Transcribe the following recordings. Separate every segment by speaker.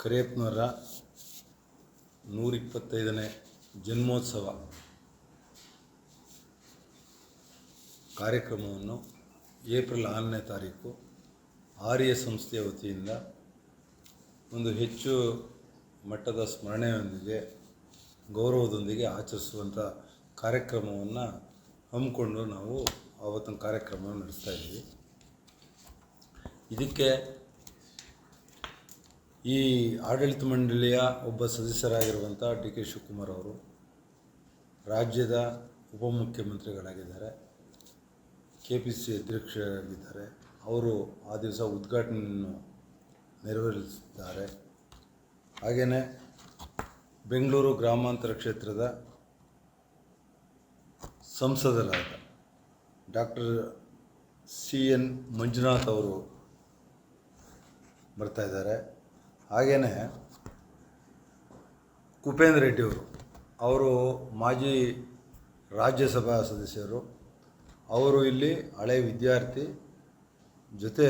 Speaker 1: ಕರಿಯಪ್ಪನವರ ನೂರಿಪ್ಪತ್ತೈದನೇ ಜನ್ಮೋತ್ಸವ ಕಾರ್ಯಕ್ರಮವನ್ನು ಏಪ್ರಿಲ್ ಆರನೇ ತಾರೀಕು ಆರ್ಯ ಸಂಸ್ಥೆಯ ವತಿಯಿಂದ ಒಂದು ಹೆಚ್ಚು ಮಟ್ಟದ ಸ್ಮರಣೆಯೊಂದಿಗೆ, ಗೌರವದೊಂದಿಗೆ ಆಚರಿಸುವಂಥ ಕಾರ್ಯಕ್ರಮವನ್ನು ಹಮ್ಮಿಕೊಂಡು ನಾವು ಆವತ್ತಿನ ಕಾರ್ಯಕ್ರಮವನ್ನು ನಡೆಸ್ತಾ ಇದ್ದೀವಿ. ಇದಕ್ಕೆ ಈ ಆಡಳಿತ ಮಂಡಳಿಯ ಒಬ್ಬ ಸದಸ್ಯರಾಗಿರುವಂಥ ಡಿ ಕೆ ಶಿವಕುಮಾರ್ ಅವರು ರಾಜ್ಯದ ಉಪಮುಖ್ಯಮಂತ್ರಿಗಳಾಗಿದ್ದಾರೆ. ಕೆ ಪಿ ಸಿ ಅಧ್ಯಕ್ಷರಾಗಿದ್ದಾರೆ. ಅವರು ಆ ದಿವಸ ಉದ್ಘಾಟನೆಯನ್ನು ನೆರವೇರಿಸಿದ್ದಾರೆ. ಹಾಗೆಯೇ ಬೆಂಗಳೂರು ಗ್ರಾಮಾಂತರ ಕ್ಷೇತ್ರದ ಸಂಸದರಾದ ಡಾಕ್ಟರ್ ಸಿ ಎನ್ ಮಂಜುನಾಥ್ ಅವರು ಬರ್ತಾ ಇದ್ದಾರೆ. ಹಾಗೆಯೇ ಕುಪೇಂದ್ರ ರೆಡ್ಡಿ ಅವರು ಅವರು ಮಾಜಿ ರಾಜ್ಯಸಭಾ ಸದಸ್ಯರು, ಅವರು ಇಲ್ಲಿ ಹಳೆ ವಿದ್ಯಾರ್ಥಿ ಜೊತೆ,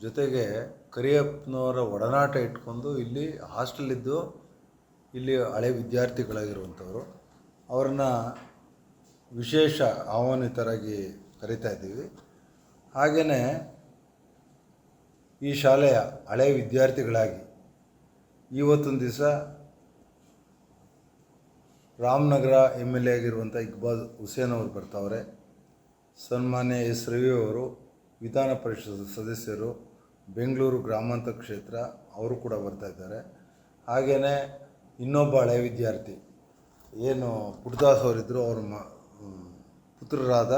Speaker 1: ಜೊತೆಗೆ ಕರಿಯಪ್ಪನವರ ಒಡನಾಟ ಇಟ್ಕೊಂಡು ಇಲ್ಲಿ ಹಾಸ್ಟೆಲಿದ್ದು ಇಲ್ಲಿ ಹಳೆ ವಿದ್ಯಾರ್ಥಿಗಳಾಗಿರುವಂಥವ್ರು. ಅವ್ರನ್ನ ವಿಶೇಷ ಆಹ್ವಾನಿತರಾಗಿ ಕರಿತಾ ಇದ್ದೀವಿ. ಹಾಗೆಯೇ ಈ ಶಾಲೆಯ ಹಳೆ ವಿದ್ಯಾರ್ಥಿಗಳಾಗಿ ಇವತ್ತೊಂದು ದಿವಸ ರಾಮನಗರ ಎಂ ಎಲ್ ಎ ಆಗಿರುವಂಥ ಇಕ್ಬಾಲ್ ಹುಸೇನ್ ಅವರು ಬರ್ತಾವ್ರೆ. ಸನ್ಮಾನ್ಯ ಎಸ್ ರವಿ ಅವರು, ವಿಧಾನ ಪರಿಷತ್ ಸದಸ್ಯರು, ಬೆಂಗಳೂರು ಗ್ರಾಮಾಂತರ ಕ್ಷೇತ್ರ ಅವರು ಕೂಡ ಬರ್ತಾ ಇದ್ದಾರೆ. ಹಾಗೆಯೇ ಇನ್ನೊಬ್ಬ ಹಳೆ ವಿದ್ಯಾರ್ಥಿ, ಏನು ಪುಟ್ಟದಾಸ್ ಅವರಿದ್ದರು ಅವ್ರ ಮ, ಪುತ್ರರಾದ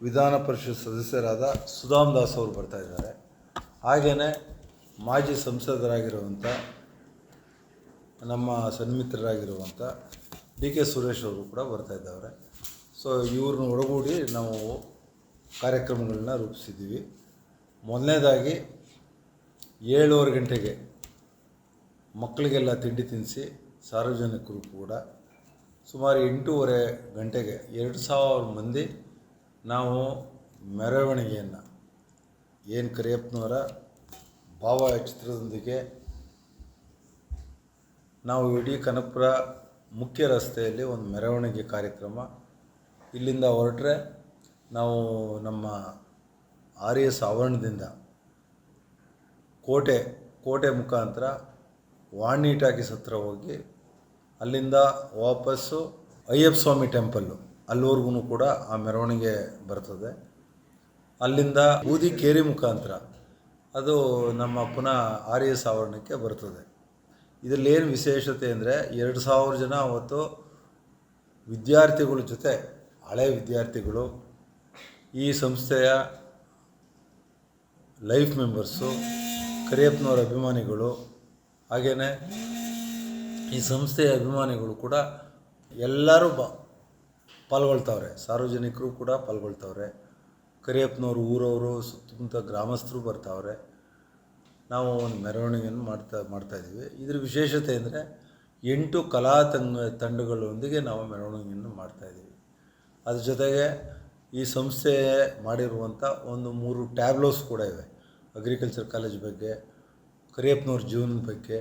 Speaker 1: ವಿಧಾನ ಪರಿಷತ್ ಸದಸ್ಯರಾದ ಸುಧಾಮ್ ದಾಸ್ ಅವರು ಬರ್ತಾ ಇದ್ದಾರೆ. ಹಾಗೆಯೇ ಮಾಜಿ ಸಂಸದರಾಗಿರುವಂಥ ನಮ್ಮ ಸನ್ಮಿತ್ರರಾಗಿರುವಂಥ ಡಿ ಕೆ ಸುರೇಶ್ ಅವರು ಕೂಡ ಬರ್ತಾ ಇದ್ದಾರೆ ಸೊ ಇವ್ರನ್ನ ಒಳಗೂಡಿ ನಾವು ಕಾರ್ಯಕ್ರಮಗಳನ್ನ ರೂಪಿಸಿದ್ದೀವಿ. ಮೊದಲನೇದಾಗಿ ಏಳುವರೆ ಗಂಟೆಗೆ ಮಕ್ಕಳಿಗೆಲ್ಲ ತಿಂಡಿ ತಿನ್ನಿಸಿ ಸಾರ್ವಜನಿಕರು ಕೂಡ ಸುಮಾರು ಎಂಟೂವರೆ ಗಂಟೆಗೆ ಎರಡು ಸಾವಿರ ಮಂದಿ ನಾವು ಮೆರವಣಿಗೆಯನ್ನು, ಏನು ಕರಿಯಪ್ಪನವರ ಭಾವಚಿತ್ರದೊಂದಿಗೆ ನಾವು ಇಡೀ ಕನಕಪುರ ಮುಖ್ಯ ರಸ್ತೆಯಲ್ಲಿ ಒಂದು ಮೆರವಣಿಗೆ ಕಾರ್ಯಕ್ರಮ. ಇಲ್ಲಿಂದ ಹೊರಟ್ರೆ ನಾವು ನಮ್ಮ ಆರ್ ಎಸ್ ಆವರಣದಿಂದ ಕೋಟೆ ಕೋಟೆ ಮುಖಾಂತರ ವಾಣಿ ಟಾಕೀಸ್ ಹತ್ರ ಹೋಗಿ ಅಲ್ಲಿಂದ ವಾಪಸ್ಸು ಅಯ್ಯಪ್ಪ ಸ್ವಾಮಿ ಟೆಂಪಲ್ಲು ಅಲ್ಲಿವರೆಗೂ ಕೂಡ ಆ ಮೆರವಣಿಗೆ ಬರ್ತದೆ. ಅಲ್ಲಿಂದ ಬೂದಿ ಕೇರಿ ಮುಖಾಂತರ ಅದು ನಮ್ಮ ಪುನಃ ಆರ್ ಎಸ್ ಆವರಣಕ್ಕೆ ಬರ್ತದೆ. ಇದರಲ್ಲಿ ಏನು ವಿಶೇಷತೆ ಅಂದರೆ ಎರಡು ಸಾವಿರ ಜನ ಅವತ್ತು ವಿದ್ಯಾರ್ಥಿಗಳ ಜೊತೆ, ಹಳೆ ವಿದ್ಯಾರ್ಥಿಗಳು, ಈ ಸಂಸ್ಥೆಯ ಲೈಫ್ ಮೆಂಬರ್ಸು, ಕರಿಯಪ್ಪನವರ ಅಭಿಮಾನಿಗಳು ಹಾಗೆಯೇ ಈ ಸಂಸ್ಥೆಯ ಅಭಿಮಾನಿಗಳು ಕೂಡ ಎಲ್ಲರೂ ಬ, ಪಾಲ್ಗೊಳ್ತಾವ್ರೆ. ಸಾರ್ವಜನಿಕರು ಕೂಡ ಪಾಲ್ಗೊಳ್ತಾವ್ರೆ. ಕರಿಯಪ್ಪನವ್ರ ಊರವರು, ಸುತ್ತಮುತ್ತ ಗ್ರಾಮಸ್ಥರು ಬರ್ತಾವ್ರೆ. ನಾವು ಒಂದು ಮೆರವಣಿಗೆಯನ್ನು ಮಾಡ್ತಾ ಮಾಡ್ತಾಯಿದ್ದೀವಿ ಇದ್ರ ವಿಶೇಷತೆ ಅಂದರೆ ಎಂಟು ಕಲಾ ತಂಗ, ತಂಡಗಳೊಂದಿಗೆ ನಾವು ಮೆರವಣಿಗೆಯನ್ನು ಮಾಡ್ತಾಯಿದ್ದೀವಿ ಅದ್ರ ಜೊತೆಗೆ ಈ ಸಂಸ್ಥೆ ಮಾಡಿರುವಂಥ ಒಂದು ಮೂರು ಟ್ಯಾಬ್ಲೋಸ್ ಕೂಡ ಇವೆ. ಅಗ್ರಿಕಲ್ಚರ್ ಕಾಲೇಜ್ ಬಗ್ಗೆ, ಕರಿಯಪ್ಪನವ್ರ ಜೀವನದ ಬಗ್ಗೆ,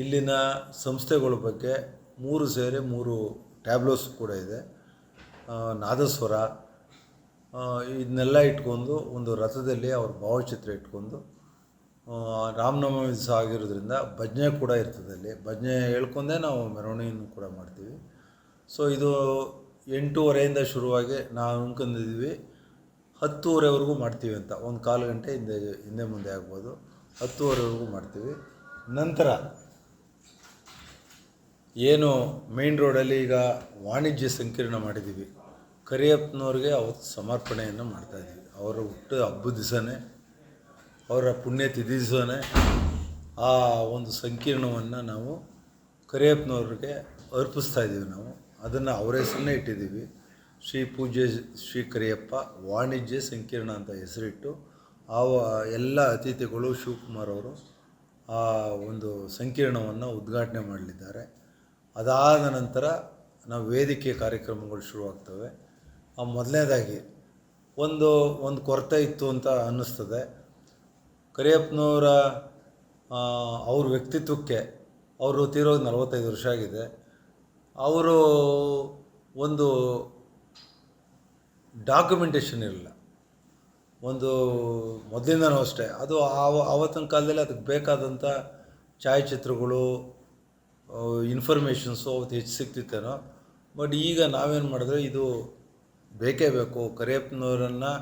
Speaker 1: ಇಲ್ಲಿನ ಸಂಸ್ಥೆಗಳ ಬಗ್ಗೆ ಮೂರು ಸೇರಿ ಮೂರು ಟ್ಯಾಬ್ಲೋಸ್ ಕೂಡ ಇದೆ. ನಾದಸ್ವರ ಇದನ್ನೆಲ್ಲ ಇಟ್ಕೊಂಡು ಒಂದು ರಥದಲ್ಲಿ ಅವ್ರ ಭಾವಚಿತ್ರ ಇಟ್ಕೊಂಡು ರಾಮನವಮಿ ದಿವಸ ಆಗಿರೋದ್ರಿಂದ ಭಜನೆ ಕೂಡ ಇರ್ತದೆ ಅಲ್ಲಿ. ಭಜನೆ ಹೇಳ್ಕೊಂಡೇ ನಾವು ಮೆರವಣಿಗೆಯನ್ನು ಕೂಡ ಮಾಡ್ತೀವಿ. ಸೊ ಇದು ಎಂಟೂವರೆಯಿಂದ ಶುರುವಾಗಿ ನಾವು ಅನ್ಕೊಂಡಿದ್ದೀವಿ ಹತ್ತುವರೆವರೆಗೂ ಮಾಡ್ತೀವಿ ಅಂತ. ಒಂದು ಕಾಲು ಗಂಟೆ ಹಿಂದೆ ಹಿಂದೆ ಮುಂದೆ ಆಗ್ಬೋದು. ಹತ್ತುವರೆವರೆಗೂ ಮಾಡ್ತೀವಿ. ನಂತರ ಏನು ಮೇನ್ ರೋಡಲ್ಲಿ ಈಗ ವಾಣಿಜ್ಯ ಸಂಕೀರ್ಣ ಮಾಡಿದ್ದೀವಿ. ಕರಿಯಪ್ಪನವ್ರಿಗೆ ಅವತ್ತು ಸಮರ್ಪಣೆಯನ್ನು ಮಾಡ್ತಾಯಿದ್ದೀವಿ ಅವರ ಹುಟ್ಟು ಹಬ್ಬದ ದಿವಸನೇ, ಅವರ ಪುಣ್ಯತಿಥಿ ದಿವಸನೇ ಆ ಒಂದು ಸಂಕೀರ್ಣವನ್ನು ನಾವು ಕರಿಯಪ್ಪನವ್ರಿಗೆ ಅರ್ಪಿಸ್ತಾ ಇದ್ದೀವಿ ನಾವು. ಅದನ್ನು ಅವರ ಹೆಸರನ್ನೇ ಇಟ್ಟಿದ್ದೀವಿ. ಶ್ರೀ ಪೂಜೆ ಶ್ರೀ ಕರಿಯಪ್ಪ ವಾಣಿಜ್ಯ ಸಂಕೀರ್ಣ ಅಂತ ಹೆಸರಿಟ್ಟು ಆ ಎಲ್ಲ ಅತಿಥಿಗಳು, ಶಿವಕುಮಾರ್ ಅವರು ಆ ಒಂದು ಸಂಕೀರ್ಣವನ್ನು ಉದ್ಘಾಟನೆ ಮಾಡಲಿದ್ದಾರೆ. ಅದಾದ ನಂತರ ನಾವು ವೇದಿಕೆ ಕಾರ್ಯಕ್ರಮಗಳು ಶುರುವಾಗ್ತವೆ. ಮೊದಲನೇದಾಗಿ ಒಂದು ಒಂದು ಕೊರತೆ ಇತ್ತು ಅಂತ ಅನ್ನಿಸ್ತದೆ. ಕರಿಯಪ್ಪನವರ ಅವ್ರ ವ್ಯಕ್ತಿತ್ವಕ್ಕೆ ಅವರು ತೀರೋಗಿ ನಲವತ್ತೈದು ವರ್ಷ ಆಗಿದೆ. ಅವರು ಒಂದು ಡಾಕ್ಯುಮೆಂಟೇಷನ್ ಇರಲಿಲ್ಲ. ಒಂದು ಮೊದಲಿಂದನೂ ಅಷ್ಟೇ. ಅದು ಆವ, ಆವತ್ತಿನ ಕಾಲದಲ್ಲಿ ಅದಕ್ಕೆ ಬೇಕಾದಂಥ ಛಾಯಾಚಿತ್ರಗಳು ಇನ್ಫಾರ್ಮೇಷನ್ಸು ಅವತ್ತು ಹೆಚ್ಚು ಸಿಗ್ತಿತ್ತೇನೋ. ಬಟ್ ಈಗ ನಾವೇನು ಮಾಡಿದ್ರೆ ಇದು ಬೇಕೇ ಬೇಕು. ಕರಿಯಪ್ಪನವರನ್ನು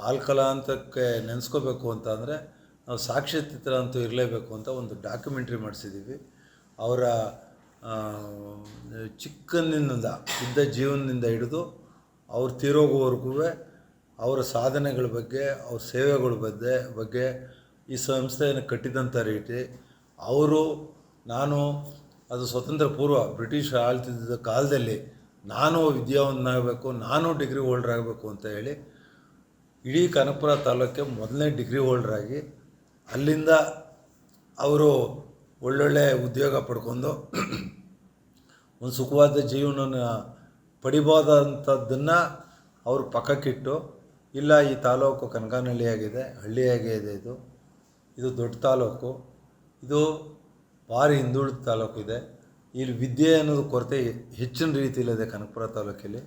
Speaker 1: ಕಾಲ್ಕಲ ಅಂತಕ್ಕೆ ನೆನೆಸ್ಕೋಬೇಕು ಅಂತ ಅಂದರೆ ನಾವು ಸಾಕ್ಷ್ಯಚಿತ್ರ ಅಂತೂ ಇರಲೇಬೇಕು ಅಂತ ಒಂದು ಡಾಕ್ಯುಮೆಂಟ್ರಿ ಮಾಡಿಸಿದ್ದೀವಿ. ಅವರ ಚಿಕ್ಕನಿಂದ, ಇದ್ದ ಜೀವನದಿಂದ ಹಿಡಿದು ಅವ್ರು ತೀರೋಗುವವರೆಗೂ ಅವರ ಸಾಧನೆಗಳ ಬಗ್ಗೆ, ಅವ್ರ ಸೇವೆಗಳ ಬಗ್ಗೆ ಬಗ್ಗೆ ಈ ಸಂಸ್ಥೆಯನ್ನು ಕಟ್ಟಿದಂಥ ರೀತಿ ಅವರು, ನಾನು, ಅದು ಸ್ವತಂತ್ರ ಪೂರ್ವ ಬ್ರಿಟಿಷ್ ಆಳ್ತಿದ್ದ ಕಾಲದಲ್ಲಿ ನಾನು ವಿದ್ಯಾವಂತನಾಗಬೇಕು ನಾನು ಡಿಗ್ರಿ ಹೋಲ್ಡರ್ ಆಗಬೇಕು ಅಂತ ಹೇಳಿ ಇಡೀ ಕನಕಪುರ ತಾಲೂಕಿಗೆ ಮೊದಲನೇ ಡಿಗ್ರಿ ಹೋಲ್ಡ್ರಾಗಿ ಅಲ್ಲಿಂದ ಅವರು ಒಳ್ಳೊಳ್ಳೆ ಉದ್ಯೋಗ ಪಡ್ಕೊಂಡು ಒಂದು ಸುಖವಾದ ಜೀವನ ಪಡಿಬೋದಂಥದ್ದನ್ನು ಅವರು ಪಕ್ಕಕ್ಕಿಟ್ಟು, ಇಲ್ಲ ಈ ತಾಲೂಕು ಕನಕಾನಹಳ್ಳಿಯಾಗಿದೆ ಹಳ್ಳಿಯಾಗಿದೆ ಇದು ಇದು. ದೊಡ್ಡ ತಾಲೂಕು. ಇದು ಭಾರಿ ಹಿಂದುಳಿದ ತಾಲೂಕು ಇದೆ ಇಲ್ಲಿ ವಿದ್ಯೆ ಅನ್ನೋದು ಕೊರತೆ ಹೆಚ್ಚಿನ ರೀತಿಯಲ್ಲಿದೆ ಕನಕಪುರ ತಾಲೂಕಲ್ಲಿ,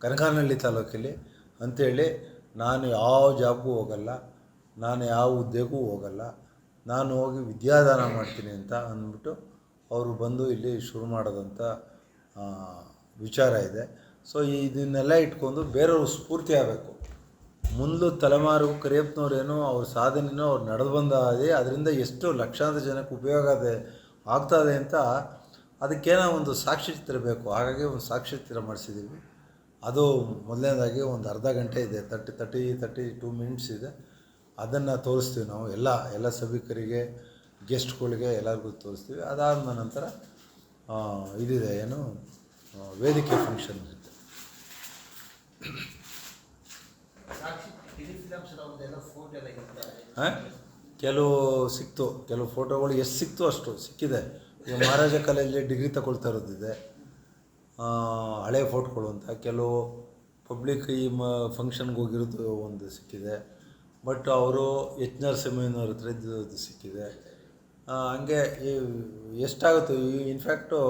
Speaker 1: ಕನಕಾನಹಳ್ಳಿ ತಾಲೂಕಲ್ಲಿ ಅಂಥೇಳಿ ನಾನು ಯಾವ ಜಾಬ್ಗೂ ಹೋಗಲ್ಲ, ನಾನು ಯಾವ ಹುದ್ದೆಗೂ ಹೋಗಲ್ಲ, ನಾನು ಹೋಗಿ ವಿದ್ಯಾದಾನ ಮಾಡ್ತೀನಿ ಅಂತ ಅಂದ್ಬಿಟ್ಟು ಅವರು ಬಂದು ಇಲ್ಲಿ ಶುರು ಮಾಡೋದಂಥ ವಿಚಾರ ಇದೆ. ಸೊ ಇದನ್ನೆಲ್ಲ ಇಟ್ಕೊಂಡು ಬೇರೆಯವ್ರು ಸ್ಫೂರ್ತಿ ಆಗಬೇಕು. ಮುಂದೆ ತಲೆಮಾರು ಕರಿಯಪ್ಪನವ್ರೇನೋ ಅವ್ರ ಸಾಧನೆಯೋ ಅವ್ರು ನಡೆದು ಬಂದೇ ಅದರಿಂದ ಎಷ್ಟು ಲಕ್ಷಾಂತರ ಜನಕ್ಕೆ ಉಪಯೋಗ ಆಗ್ತದೆ ಅಂತ ಅದಕ್ಕೇನೋ ಒಂದು ಸಾಕ್ಷ್ಯಚಿತ್ರ ಬೇಕು. ಹಾಗಾಗಿ ಒಂದು ಸಾಕ್ಷ್ಯಚಿತ್ರ ಮಾಡಿಸಿದ್ದೀವಿ ಅದು ಮೊದಲನೇದಾಗಿ ಒಂದು ಅರ್ಧ ಗಂಟೆ ಇದೆ. Thirty thirty thirty two minutes ಇದೆ. ಅದನ್ನು ತೋರಿಸ್ತೀವಿ ನಾವು. ಎಲ್ಲ ಎಲ್ಲ ಸಭಿಕರಿಗೆ ಗೆಸ್ಟ್ಗಳಿಗೆ ಎಲ್ಲರಿಗೂ ತೋರಿಸ್ತೀವಿ. ಅದಾದ ನಂತರ ಇದಿದೆ ಏನು ವೇದಿಕೆ ಫಂಕ್ಷನ್ ಇರುತ್ತೆ. ಕೆಲವು ಸಿಕ್ತು. ಕೆಲವು ಫೋಟೋಗಳು ಎಷ್ಟು ಸಿಕ್ತು ಅಷ್ಟು ಸಿಕ್ಕಿದೆ. ಈಗ ಮಹಾರಾಜ ಕಾಲೇಜಲ್ಲಿ ಡಿಗ್ರಿ ತಗೊಳ್ತಾ ಇರೋದಿದೆ ಹಳೆ ಫೋಟೋಗಳು ಅಂತ. ಕೆಲವು ಪಬ್ಲಿಕ್ ಈ ಮ ಫಂಕ್ಷನ್ಗೆ ಹೋಗಿರೋದು ಒಂದು ಸಿಕ್ಕಿದೆ. ಬಟ್ ಅವರು ಎಚ್ ನರಸಿಂಹಯ್ಯನವ್ರ ಹತ್ರ ಇದ್ದು ಸಿಕ್ಕಿದೆ. ಹಂಗೆ ಈ, ಎಷ್ಟಾಗುತ್ತೆ? ಈ ಇನ್ಫ್ಯಾಕ್ಟು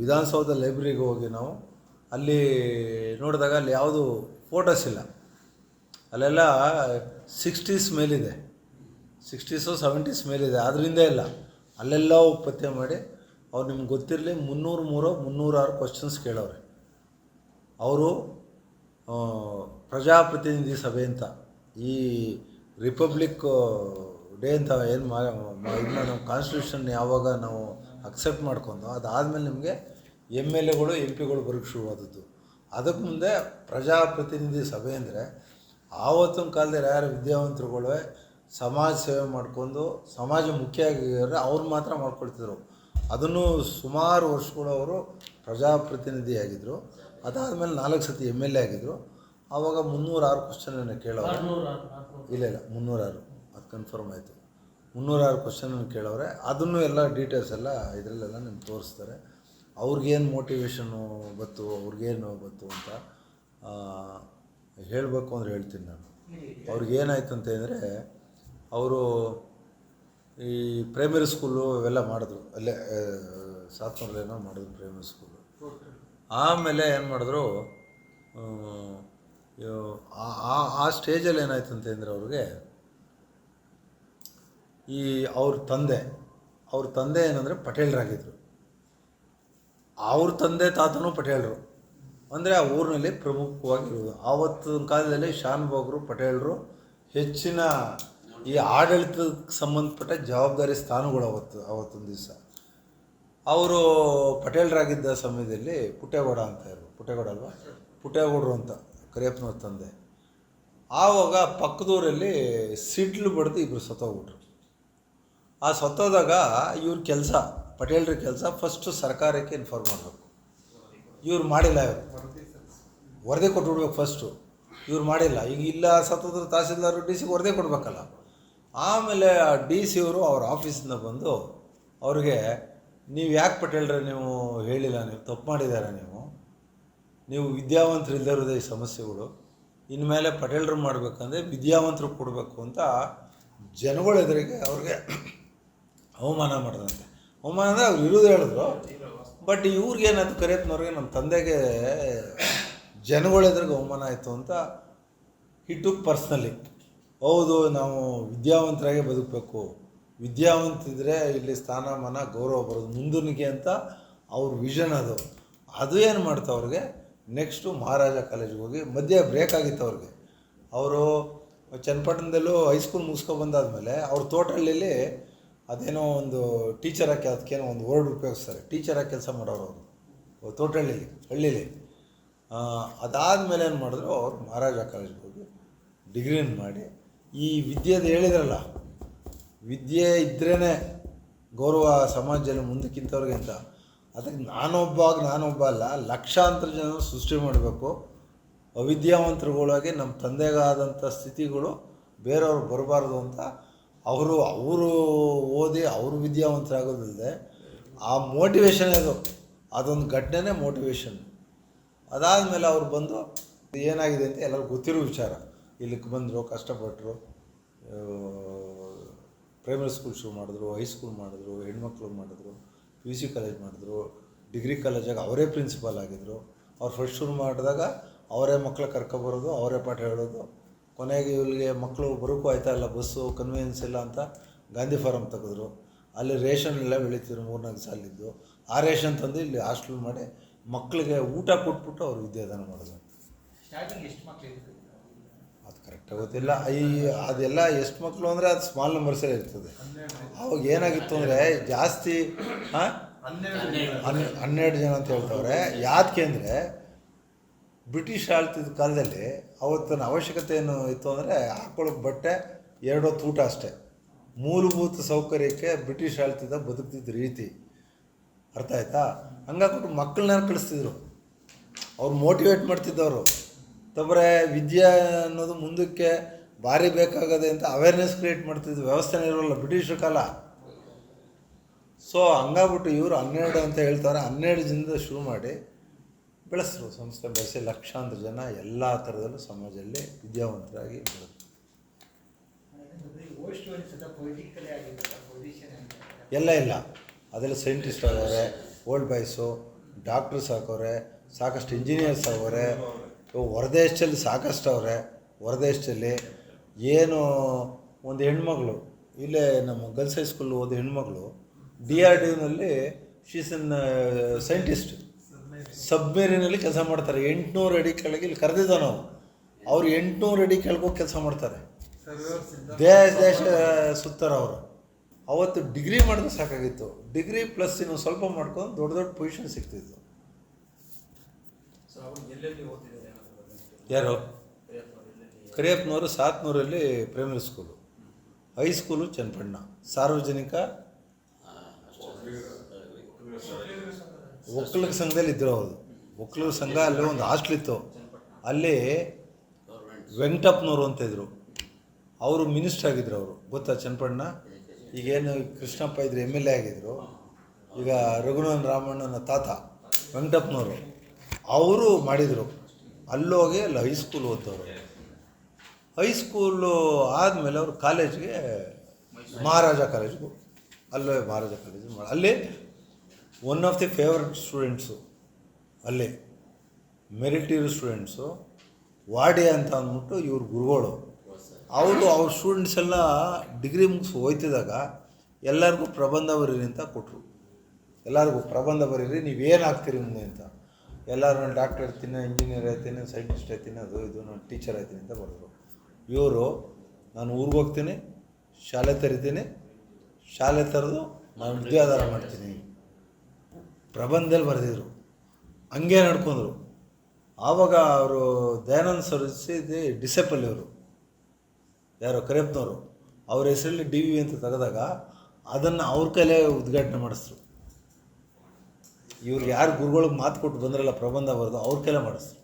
Speaker 1: ವಿಧಾನಸೌಧ ಲೈಬ್ರರಿಗೆ ಹೋಗಿ ನಾವು ಅಲ್ಲಿ ನೋಡಿದಾಗ ಅಲ್ಲಿ ಯಾವುದು ಫೋಟೋಸ್ ಇಲ್ಲ. ಅಲ್ಲೆಲ್ಲ ಸಿಕ್ಸ್ಟೀಸ್ ಮೇಲಿದೆ. ಸಿಕ್ಸ್ಟೀಸು ಸೆವೆಂಟೀಸ್ ಮೇಲಿದೆ. ಅದರಿಂದ ಇಲ್ಲ. ಅಲ್ಲೆಲ್ಲ ಪತ್ತೆ ಮಾಡಿ, ಅವ್ರು ನಿಮ್ಗೆ ಗೊತ್ತಿರಲಿ ಮುನ್ನೂರು ಮೂರು ಮುನ್ನೂರಾರು ಕ್ವಶನ್ಸ್ ಕೇಳವ್ರೆ. ಅವರು ಪ್ರಜಾಪ್ರತಿನಿಧಿ ಸಭೆ ಅಂತ, ಈ ರಿಪಬ್ಲಿಕ್ ಡೇ ಅಂತ ಏನು ಮಾ ನಾವು ಕಾನ್ಸ್ಟಿಟ್ಯೂಷನ್ ಯಾವಾಗ ನಾವು ಅಕ್ಸೆಪ್ಟ್ ಮಾಡ್ಕೊಂಡು ಅದಾದಮೇಲೆ ನಿಮಗೆ ಎಂ ಎಲ್ ಎಗಳು, ಎಂ ಪಿಗಳು ಬರೋಕ್ಕೆ ಶುರುವಾದದ್ದು. ಅದಕ್ಕೆ ಮುಂದೆ ಪ್ರಜಾಪ್ರತಿನಿಧಿ ಸಭೆ ಅಂದರೆ, ಆವತ್ತಿನ ಕಾಲದಲ್ಲಿ ಯಾರು ವಿದ್ಯಾವಂತರುಗಳು ಸಮಾಜ ಸೇವೆ ಮಾಡ್ಕೊಂಡು ಸಮಾಜ ಮುಖ್ಯ ಆಗಿದ್ದಾರೆ ಅವ್ರು ಮಾತ್ರ ಮಾಡ್ಕೊಳ್ತಿದ್ರು. ಅದನ್ನು ಸುಮಾರು ವರ್ಷಗಳು ಅವರು ಪ್ರಜಾಪ್ರತಿನಿಧಿಯಾಗಿದ್ದರು ಅದಾದಮೇಲೆ ನಾಲ್ಕು ಸತಿ ಎಂ ಎಲ್ ಎ ಆಗಿದ್ದರು ಆವಾಗ ಮುನ್ನೂರಾರು ಕ್ವಶನನ್ನು ಕೇಳೋರು. ಇಲ್ಲ ಇಲ್ಲ ಮುನ್ನೂರಾರು. ಅದು ಕನ್ಫರ್ಮ್ ಆಯಿತು. ಮುನ್ನೂರಾರು ಕ್ವಶನನ್ನು ಕೇಳೋರೆ. ಅದನ್ನು ಎಲ್ಲ ಡೀಟೇಲ್ಸ್ ಎಲ್ಲ ಇದರಲ್ಲೆಲ್ಲ ನಿಮ್ಗೆ ತೋರಿಸ್ತಾರೆ. ಅವ್ರಿಗೇನು ಮೋಟಿವೇಶನ್ನು ಬತ್ತು ಅವ್ರಿಗೇನು ಬತ್ತು ಅಂತ ಹೇಳಬೇಕು ಅಂದ್ರೆ ಹೇಳ್ತೀನಿ ನಾನು. ಅವ್ರಿಗೇನಾಯ್ತು ಅಂತ ಅಂದರೆ ಅವರು ಈ ಪ್ರೈಮರಿ ಸ್ಕೂಲು ಅವೆಲ್ಲ ಮಾಡಿದ್ರು. ಅಲ್ಲೇ ಸಾತ್ನೂರಲ್ಲೇನೋ ಮಾಡಿದ್ರು ಪ್ರೈಮರಿ ಸ್ಕೂಲು ಆಮೇಲೆ ಏನು ಮಾಡಿದ್ರು ಆ, ಆ- ಆ- ಆ ಸ್ಟೇಜಲ್ಲಿ ಏನಾಯ್ತು ಅಂತಂದರೆ ಅವ್ರಿಗೆ ಈ ಅವ್ರ ತಂದೆ ಅವ್ರ ತಂದೆ ಏನಂದರೆ ಪಟೇಲ್ರಾಗಿದ್ದರು ಅವ್ರ ತಂದೆ ತಾತನೂ ಪಟೇಲರು. ಅಂದರೆ ಆ ಊರಿನಲ್ಲಿ ಪ್ರಮುಖವಾಗಿರೋದು. ಆವತ್ತಿನ ಕಾಲದಲ್ಲಿ ಶಾನ್ಭೋಗರು ಪಟೇಲರು ಹೆಚ್ಚಿನ ಈ ಆಡಳಿತಕ್ಕೆ ಸಂಬಂಧಪಟ್ಟ ಜವಾಬ್ದಾರಿ ಸ್ಥಾನಗಳು ಅವತ್ತು, ಅವತ್ತೊಂದು ದಿವಸ. ಅವರು ಪಟೇಲರಾಗಿದ್ದ ಸಮಯದಲ್ಲಿ ಪುಟ್ಟೇಗೌಡ ಅಂತ ಇರು ಪುಟ್ಟೇಗೌಡ ಅಲ್ವಾ? ಪುಟ್ಟೇಗೌಡರು ಅಂತ, ಕರಿಯಪ್ಪನವ್ರ ತಂದೆ. ಆವಾಗ ಪಕ್ಕದೂರಲ್ಲಿ ಸಿಡ್ಲು ಬಡ್ದು ಇಬ್ಬರು ಸತ್ತೋಗ್ಬಿಟ್ರು. ಆ ಸತ್ತೋದಾಗ ಇವ್ರ ಕೆಲಸ, ಪಟೇಲ್ರ ಕೆಲಸ ಫಸ್ಟು ಸರ್ಕಾರಕ್ಕೆ ಇನ್ಫಾರ್ಮ್ ಮಾಡಬೇಕು. ಇವ್ರು ಮಾಡಿಲ್ಲ ಇವರು. ವರದಿ ಕೊಟ್ಬಿಡ್ಬೇಕು ಫಸ್ಟು ಇವ್ರು ಮಾಡಿಲ್ಲ. ಈಗ ಇಲ್ಲ ಸತ್ತೋದ್ರೆ ತಹಸೀಲ್ದಾರ್ ಡಿ ಸಿಗೆ ವರದಿ ಕೊಡಬೇಕಲ್ಲ. ಆಮೇಲೆ ಆ ಡಿ ಸಿ ಅವರು ಅವ್ರ ಆಫೀಸಿಂದ ಬಂದು ಅವ್ರಿಗೆ, ನೀವು ಯಾಕೆ ಪಟೇಲ್ರೆ, ನೀವು ಹೇಳಿಲ್ಲ, ನೀವು ತಪ್ಪು ಮಾಡಿದ್ದಾರೆ ನೀವು. ನೀವು ವಿದ್ಯಾವಂತರು ಇಲ್ಲದೇ ಇರೋದೇ ಈ ಸಮಸ್ಯೆಗಳು. ಇನ್ಮೇಲೆ ಪಟೇಲ್ರು ಮಾಡಬೇಕಂದ್ರೆ ವಿದ್ಯಾವಂತರು ಕೊಡಬೇಕು ಅಂತ ಜನಗಳ ಎದುರಿಗೆ ಅವ್ರಿಗೆ ಅವಮಾನ ಮಾಡಿದಂತೆ. ಅವಮಾನ ಅಂದರೆ ಅವ್ರು ಇರೋದು ಹೇಳಿದ್ರು. ಬಟ್ ಇವ್ರಿಗೇನದು ಕರೆಯತ್ನವ್ರಿಗೆ ನಮ್ಮ ತಂದೆಗೆ ಜನಗಳ ಎದುರಿಗೆ ಅವಮಾನ ಆಯಿತು ಅಂತ ಹಿಟ್ಟು ಪರ್ಸ್ನಲಿ ಹೌದು, ನಾವು ವಿದ್ಯಾವಂತರಾಗೆ ಬದುಕಬೇಕು. ವಿದ್ಯಾವಂತಿದ್ರೆ ಇಲ್ಲಿ ಸ್ಥಾನಮಾನ, ಗೌರವ ಬರೋದು ಮುಂದೂಣಿಗೆ ಅಂತ ಅವ್ರ ವಿಷನ್ ಅದು. ಅದು ಏನು ಮಾಡ್ತಾ ಅವ್ರಿಗೆ? ನೆಕ್ಸ್ಟು ಮಹಾರಾಜ ಕಾಲೇಜಿಗೆ ಹೋಗಿ ಮಧ್ಯೆ ಬ್ರೇಕ್ ಆಗಿತ್ತು ಅವ್ರಿಗೆ. ಅವರು ಚನ್ನಪಟ್ಟಣದಲ್ಲೂ ಹೈಸ್ಕೂಲ್ ಮುಗಿಸ್ಕೊಂಡು ಬಂದಾದಮೇಲೆ ಅವ್ರ ತೋಟಹಳ್ಳಿಲಿ ಅದೇನೋ ಒಂದು ಟೀಚರ್ ಆಗಿ ಅದಕ್ಕೇನೋ ಒಂದು ವರ್ಡ್ ಉಪಯೋಗಿಸ್ತಾರೆ. ಟೀಚರ್ ಆಗಿ ಕೆಲಸ ಮಾಡೋರು ಅವರು. ತೋಟಹಳ್ಳಿಲಿ ಹಳ್ಳಿಲಿ. ಅದಾದಮೇಲೆ ಏನು ಮಾಡಿದ್ರು ಅವ್ರು ಮಹಾರಾಜ ಕಾಲೇಜ್ಗೆ ಹೋಗಿ ಡಿಗ್ರಿನ ಮಾಡಿ ಈ ವಿದ್ಯೆದು ಹೇಳಿದ್ರಲ್ಲ, ವಿದ್ಯೆ ಇದ್ರೇ ಗೌರವ ಸಮಾಜದಲ್ಲಿ ಮುಂದಕ್ಕಿಂತವ್ರಿಗೆ ಅಂತ. ಅದಕ್ಕೆ ನಾನೊಬ್ಬ ನಾನೊಬ್ಬ ಅಲ್ಲ, ಲಕ್ಷಾಂತರ ಜನ ಸೃಷ್ಟಿ ಮಾಡಬೇಕು. ಅವಿದ್ಯಾವಂತರುಗಳಾಗಿ ನಮ್ಮ ತಂದೆಗಾದಂಥ ಸ್ಥಿತಿಗಳು ಬೇರೆಯವ್ರು ಬರಬಾರ್ದು ಅಂತ ಅವರು ಅವರು ಓದಿ ಅವರು ವಿದ್ಯಾವಂತರಾಗೋದಿಲ್ಲದೆ ಆ ಮೋಟಿವೇಶನ್ ಅದು. ಅದೊಂದು ಘಟನೆನೇ ಮೋಟಿವೇಶನ್ ಅದಾದಮೇಲೆ ಅವ್ರು ಬಂದು ಏನಾಗಿದೆ ಅಂತ ಎಲ್ಲರಿಗೂ ಗೊತ್ತಿರೋ ವಿಚಾರ. ಇಲ್ಲಿಗೆ ಬಂದರು, ಕಷ್ಟಪಟ್ಟರು. ಪ್ರೈಮರಿ ಸ್ಕೂಲ್ ಶುರು ಮಾಡಿದ್ರು ಹೈಸ್ಕೂಲ್ ಮಾಡಿದ್ರು, ಹೆಣ್ಮಕ್ಳು ಮಾಡಿದ್ರು ಪಿ ಯು ಸಿ ಕಾಲೇಜ್ ಮಾಡಿದ್ರು ಡಿಗ್ರಿ ಕಾಲೇಜಾಗ ಅವರೇ ಪ್ರಿನ್ಸಿಪಾಲ್ ಆಗಿದ್ದರು ಅವ್ರು ಫಸ್ಟ್ ಶುರು ಮಾಡಿದಾಗ ಅವರೇ ಮಕ್ಕಳು ಕರ್ಕೊಬರೋದು ಅವರೇ ಪಾಠ ಹೇಳೋದು. ಕೊನೆಗೆ ಇವ್ರಿಗೆ ಮಕ್ಕಳು ಬರೋಕ್ಕೂ ಆಯ್ತಾ ಇಲ್ಲ ಬಸ್ಸು ಕನ್ವೀನಿಯನ್ಸ್ ಇಲ್ಲ ಅಂತ ಗಾಂಧಿ ಫಾರಮ್ ತೆಗೆದ್ರು. ಅಲ್ಲಿ ರೇಷನ್ ಎಲ್ಲ ಬೆಳೀತಿದ್ರು, ಮೂರ್ನಾಲ್ಕು ಸಾಲಿದ್ದು. ಆ ರೇಷನ್ ತಂದು ಇಲ್ಲಿ ಹಾಸ್ಟೆಲ್ ಮಾಡಿ ಮಕ್ಕಳಿಗೆ ಊಟ ಕೊಟ್ಬಿಟ್ಟು ಅವ್ರು ವಿದ್ಯಾದಾನ ಮಾಡಿದ್ರು.
Speaker 2: ಎಷ್ಟು
Speaker 1: ಮಕ್ಕಳು ಕರೆಕ್ಟಾಗಿ ಗೊತ್ತಿಲ್ಲ. ಈ ಅದೆಲ್ಲ ಎಷ್ಟು ಮಕ್ಕಳು ಅಂದರೆ ಅದು ಸ್ಮಾಲ್ ನಂಬರ್ಸೇ ಇರ್ತದೆ. ಅವಾಗ ಏನಾಗಿತ್ತು ಅಂದರೆ ಜಾಸ್ತಿ ಹಾಂ ಹನ್ನೆ, ಹನ್ನೆರಡು ಜನ ಅಂತ ಹೇಳ್ತವ್ರೆ. ಯಾಕೆ ಅಂದರೆ ಬ್ರಿಟಿಷ್ ಆಳ್ತಿದ್ದ ಕಾಲದಲ್ಲಿ ಅವತ್ತಿನ ಅವಶ್ಯಕತೆ ಏನು ಇತ್ತು ಅಂದರೆ ಹಾಕೊಳ್ಳೋಕೆ ಬಟ್ಟೆ ಎರಡು ಊಟ ಅಷ್ಟೇ. ಮೂಲಭೂತ ಸೌಕರ್ಯಕ್ಕೆ ಬ್ರಿಟಿಷ್ ಆಳ್ತಿದ್ದ ಬದುಕ್ತಿದ್ದ ರೀತಿ. ಅರ್ಥ ಆಯ್ತಾ? ಹಂಗಾಗ್ಬಿಟ್ಟು ಮಕ್ಕಳನ್ನ ಕಳಿಸ್ತಿದ್ರು. ಅವ್ರು ಮೋಟಿವೇಟ್ ಮಾಡ್ತಿದ್ದವರು. ತಬ್ಬರೆ ವಿದ್ಯೆ ಅನ್ನೋದು ಮುಂದಕ್ಕೆ ಭಾರಿ ಬೇಕಾಗದೆ ಅಂತ ಅವೇರ್ನೆಸ್ ಕ್ರಿಯೇಟ್ ಮಾಡ್ತಿದ್ದು ವ್ಯವಸ್ಥೆನೇ ಇರೋಲ್ಲ ಬ್ರಿಟಿಷರ ಕಾಲ. ಸೊ ಹಂಗಾಗ್ಬಿಟ್ಟು ಇವರು ಹನ್ನೆರಡು ಅಂತ ಹೇಳ್ತಾರೆ, ಹನ್ನೆರಡು ಜನದ ಶುರು ಮಾಡಿ ಬೆಳೆಸ್ರು. ಸಂಸ್ಥೆ ಬೆಳೆಸಿ ಲಕ್ಷಾಂತರ ಜನ ಎಲ್ಲ ಥರದಲ್ಲೂ ಸಮಾಜದಲ್ಲಿ ವಿದ್ಯಾವಂತರಾಗಿ ಎಲ್ಲ ಇಲ್ಲ. ಅದೆಲ್ಲ ಸೈಂಟಿಸ್ಟ್ ಆಗವ್ರೆ ಓಲ್ಡ್ ಬಾಯ್ಸು ಡಾಕ್ಟರ್ಸ್ ಹಾಕೋರೆ ಸಾಕಷ್ಟು ಇಂಜಿನಿಯರ್ಸ್ ಆಗವ್ರೆ ಹೊರದೇಶದಲ್ಲಿ ಸಾಕಷ್ಟು ಅವರೆ. ಹೊರದೇಶದಲ್ಲಿ ಏನು ಒಂದು ಹೆಣ್ಮಗಳು, ಇಲ್ಲೇ ನಮ್ಮ ಗರ್ಲ್ಸ್ ಹೈಸ್ಕೂಲ್ ಓದೋ ಹೆಣ್ಮಗಳು, ಡಿ ಆರ್ ಡಿನಲ್ಲಿ ಶೀಸ್ ಅನ್ ಸೈಂಟಿಸ್ಟ್ ಸಬ್ಮೇರಿನಲ್ಲಿ ಕೆಲಸ ಮಾಡ್ತಾರೆ. ಎಂಟುನೂರು ಅಡಿ ಕೆಳಗೆ ಇಲ್ಲಿ ಕರೆದಿದ್ದ ನಾವು ಅವ್ರು ಎಂಟುನೂರು ಅಡಿ ಕೆಳಗೋಗಿ ಕೆಲಸ ಮಾಡ್ತಾರೆ. ದೇಶ ದೇಶ ಸುತ್ತಾರ ಅವರು. ಅವತ್ತು ಡಿಗ್ರಿ ಮಾಡಿದ್ರೆ ಸಾಕಾಗಿತ್ತು. ಡಿಗ್ರಿ ಪ್ಲಸ್ ಇನ್ನು ಸ್ವಲ್ಪ ಮಾಡ್ಕೊಂಡು ದೊಡ್ಡ ದೊಡ್ಡ ಪೊಸಿಷನ್ ಸಿಗ್ತಿತ್ತು
Speaker 3: ಸೊ ಅವರು ಎಲ್ಲೆಲ್ಲಿ ಓದಿದ್ದಾರೆ ಏನಾದ್ರು
Speaker 1: ಯಾರು? ಕರಿಯಪ್ಪನವರು ಸಾತ್ನೂರಲ್ಲಿ primary school high school Channapatna. ಸಾರ್ವಜನಿಕ ಒಕ್ಕಲಿಗ ಸಂಘದಲ್ಲಿ ಇದ್ದರು ಅವರು. ಒಕ್ಕಲಿಗ ಸಂಘ ಅಲ್ಲಿ ಒಂದು ಹಾಸ್ಟ್ಲ್ ಇತ್ತು. ಅಲ್ಲಿ ವೆಂಕಟಪ್ಪನವರು ಅಂತ ಇದ್ದರು ಅವರು ಮಿನಿಸ್ಟರ್ ಆಗಿದ್ರು ಅವರು. ಗೊತ್ತಾ ಚನ್ನಪಣ್ಣ? ಈಗೇನು ಕೃಷ್ಣಪ್ಪ ಇದ್ರು ಎಂ ಎಲ್ ಎ ಆಗಿದ್ರು. ಈಗ ರಘುನಾಥ್ ರಾಮಣ್ಣನ ತಾತ ವೆಂಕಟಪ್ಪನವರು. ಅವರು ಮಾಡಿದರು. ಅಲ್ಲೋಗಿ ಅಲ್ಲಿ ಹೈಸ್ಕೂಲ್ ಹೈ ಹೈಸ್ಕೂಲು ಆದಮೇಲೆ ಅವರು ಕಾಲೇಜ್ಗೆ ಮಹಾರಾಜ ಕಾಲೇಜ್ಗೆ ಅಲ್ಲೇ ಮಹಾರಾಜ ಕಾಲೇಜ್ ಮಾಡಿ ಅಲ್ಲಿ one of the favourite students ಅಲ್ಲಿ. ಮೆರಿಟಿವ್ ಸ್ಟೂಡೆಂಟ್ಸು ವಾಡಿ ಅಂತ ಅಂದ್ಬಿಟ್ಟು ಇವ್ರ ಗುರುಗಳು. ಅವರು ಅವ್ರ ಸ್ಟೂಡೆಂಟ್ಸ್ ಎಲ್ಲ ಡಿಗ್ರಿ ಮುಗಿಸಿ ಹೋಯ್ತಿದ್ದಾಗ ಎಲ್ಲರಿಗೂ ಪ್ರಬಂಧ ಬರೀರಿ ಅಂತ ಕೊಟ್ಟರು ಎಲ್ಲರಿಗೂ ಪ್ರಬಂಧ ಬರೀರಿ ನೀವೇನು ಹಾಕ್ತೀರಿ ಮುಂದೆ ಅಂತ. ಎಲ್ಲರೂ ನಾನು ಡಾಕ್ಟರ್ ಇರ್ತೀನಿ ಇಂಜಿನಿಯರ್ ಆಯ್ತೀನಿ ಸೈಂಟಿಸ್ಟ್ ಆಯ್ತೀನಿ ಅದು ಇದು ನಾನು ಟೀಚರ್ ಆಯ್ತೀನಿ ಅಂತ ಬರೆದ್ರು. ಇವರು, ನಾನು ಊರಿಗೆ ಹೋಗ್ತೀನಿ, ಶಾಲೆ ತೆರಿತೀನಿ, ಶಾಲೆ ತೆರೆದು ನಾನು ವಿದ್ಯಾಧಾರ ಮಾಡ್ತೀನಿ. ಪ್ರಬಂಧದಲ್ಲಿ ಬರೆದಿದ್ರು. ಹಂಗೆ ನಡ್ಕೊಂಡ್ರು. ಆವಾಗ ಅವರು ದಯಾನಂದ ಸರಸ್ವತಿ ಡಿಸೆಪಲ್ ಇವರು. ಯಾರೋ ಕರೆಪ್ನವರು ಅವ್ರ ಹೆಸರಲ್ಲಿ ಡಿ ವಿ ಅಂತ ತೆಗೆದಾಗ ಅದನ್ನು ಅವ್ರ ಕೈಲೇ ಉದ್ಘಾಟನೆ ಮಾಡಿಸ್ರು. ಇವ್ರಿಗೆ ಯಾರು ಗುರುಗಳಿಗೆ ಮಾತು ಕೊಟ್ಟು ಬಂದ್ರಲ್ಲ ಪ್ರಬಂಧ ಬರೆದು ಅವ್ರ ಕೈಲೇ ಮಾಡಿಸ್ರು